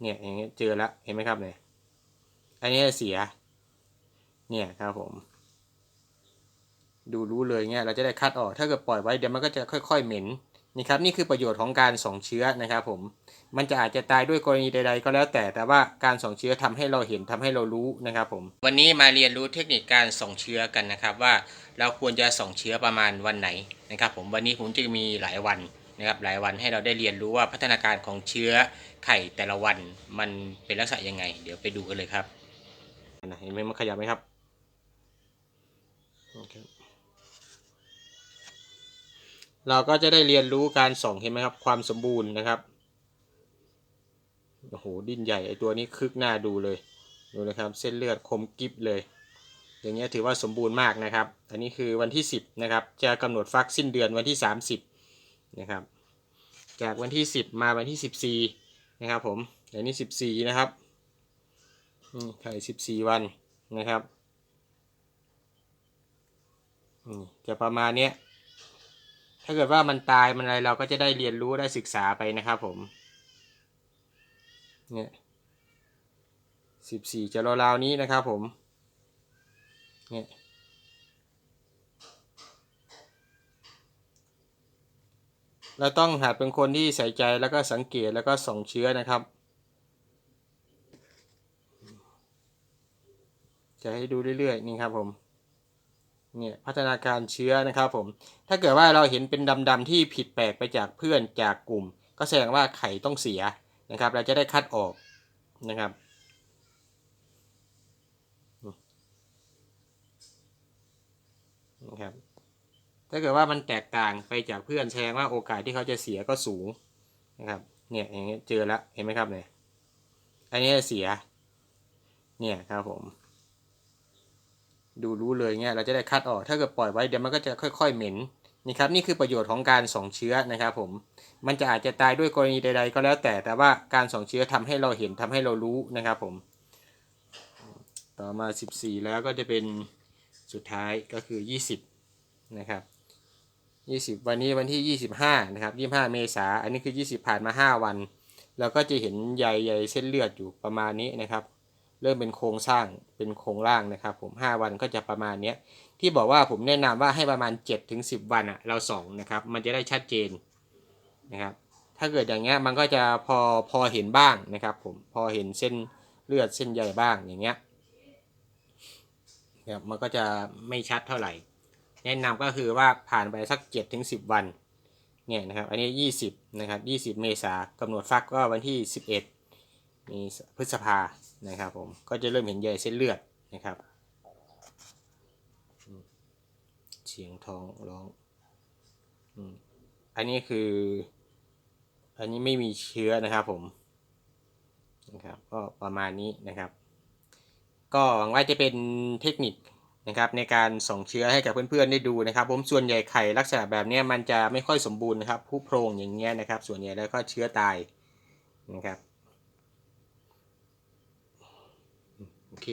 เนี่ยอย่างเงี้ยเจอแล้วเห็นไหมครับเนี่ยอันนี้เสีย เนี่ยครับผม ดูรู้เลยเงี้ยเราจะได้คัดออกถ้าเกิดปล่อยไว้เดี๋ยวมันก็จะค่อย ๆ เหม็นนี่ครับนี่คือประโยชน์ของการส่องเชื้อนะครับผมมันจะอาจจะตายด้วยกรณีใด ๆ ก็แล้วแต่แต่ว่าการส่องเชื้อทำให้เราเห็นทำให้เรารู้นะครับผมวันนี้มาเรียนรู้เทคนิคการส่องเชื้อกันนะครับว่าเราควรจะส่องเชื้อประมาณวันไหนนะครับผมวันนี้ผมจะมีหลายวัน นะครับหลายวันให้เราได้เรียนรู้ว่าพัฒนาการของเชื้อไข่แต่ละวันมันเป็นลักษณะยังไง เดี๋ยวไปดูกันเลยครับเห็นไหมมันขยับไหมครับโอเคเราก็จะได้เรียนรู้การส่องเห็นไหมครับ ความสมบูรณ์นะครับโอ้โหดิ้นใหญ่ไอตัวนี้คึกหน้าดูเลยดูนะครับเส้นเลือดคมกริบเลย อย่างเงี้ยถือว่าสมบูรณ์มากนะครับ อันนี้คือวันที่ 10นะครับจะกำหนดฟักสิ้นเดือนวันที่ 30นะครับ จากวันที่ 10 มาวันที่ 14 นะครับผมอันนี้ 14 นะครับอืมไข่14 วันนะครับจะประมาณนี้ถ้าเกิดว่ามันตายมันอะไรเราก็จะได้เรียนรู้ได้ศึกษาไปนะครับผมเนี่ยสิบสี่จะราวๆนี้นะครับผมเนี่ย เราต้องหัดเป็นคนที่ใส่ใจแล้วก็สังเกตแล้วก็ส่องเชื้อนะครับ จะให้ดูเรื่อยๆนี่ครับผมเนี่ยพัฒนาการเชื้อนะครับผม ถ้าเกิดว่าเราเห็นเป็นดำๆที่ผิดแปลกไปจากเพื่อนจากกลุ่ม ก็แสดงว่าไข่ต้องเสียนะครับ เราจะได้คัดออกนะครับนะครับ ถ้าเกิดว่ามันแตกต่างไปจากเพื่อนแสดงว่าโอกาสที่เขาจะเสียก็สูงนะครับ เนี่ยอย่างเงี้ยเจอแล้วเห็นไหมครับเนี่ย อันนี้เสีย เนี่ยครับผม ดูรู้เลยเงี้ยเราจะได้คัดออก ถ้าเกิดปล่อยไว้เดี๋ยวมันก็จะค่อย ๆ เหม็นนี่ครับนี่คือประโยชน์ของการส่องเชื้อนะครับผม มันจะอาจจะตายด้วยกรณีใด ๆ ก็แล้วแต่ แต่ว่าการส่องเชื้อทำให้เราเห็นทำให้เรารู้นะครับผม ต่อมา 14 แล้วก็จะเป็นสุดท้ายก็คือ 20 นะครับ 20 วันนี้วันที่ 25 นะครับ 25 เมษาอันนี้คือ 20 ผ่านมา 5 วันเราก็จะเห็นใยใยเส้นเลือดอยู่ประมาณนี้นะครับ เริ่มเป็นโครงสร้างเป็นโครงร่างนะครับ ผม 5 วันก็จะประมาณนี้ที่บอกว่าผมแนะนำว่าให้ประมาณ7-10ถึง10 วันอะเราส่องนะครับ มันจะได้ชัดเจนนะครับ ถ้าเกิดอย่างเงี้ยมันก็จะพอพอเห็นบ้างนะครับ ผมพอเห็นเส้นเลือดเส้นใยบ้างอย่างเงี้ยนะครับมันก็จะไม่ชัดเท่าไหร่ แนะนำก็คือว่าผ่านไปสัก7ถึง10วันเนี่ยนะครับอันนี้20นะครับ20เมษากำหนดฟักก็วันที่11มีพฤษภานะครับผมก็จะเริ่มเห็นใยเส้นเลือดนะครับเสียงท้องร้องอันนี้คือ อันนี้ไม่มีเชื้อนะครับผมนะครับก็ประมาณนี้นะครับ ก็หวังว่าจะเป็นเทคนิค นะครับในการส่งเชื้อให้กับเพื่อนๆได้ดูนะครับ ผมส่วนใหญ่ไข่ลักษณะแบบนี้มันจะไม่ค่อยสมบูรณ์นะครับผู้โพรงอย่างเงี้ยนะครับ ส่วนใหญ่แล้วก็เชื้อตายนะครับโอเค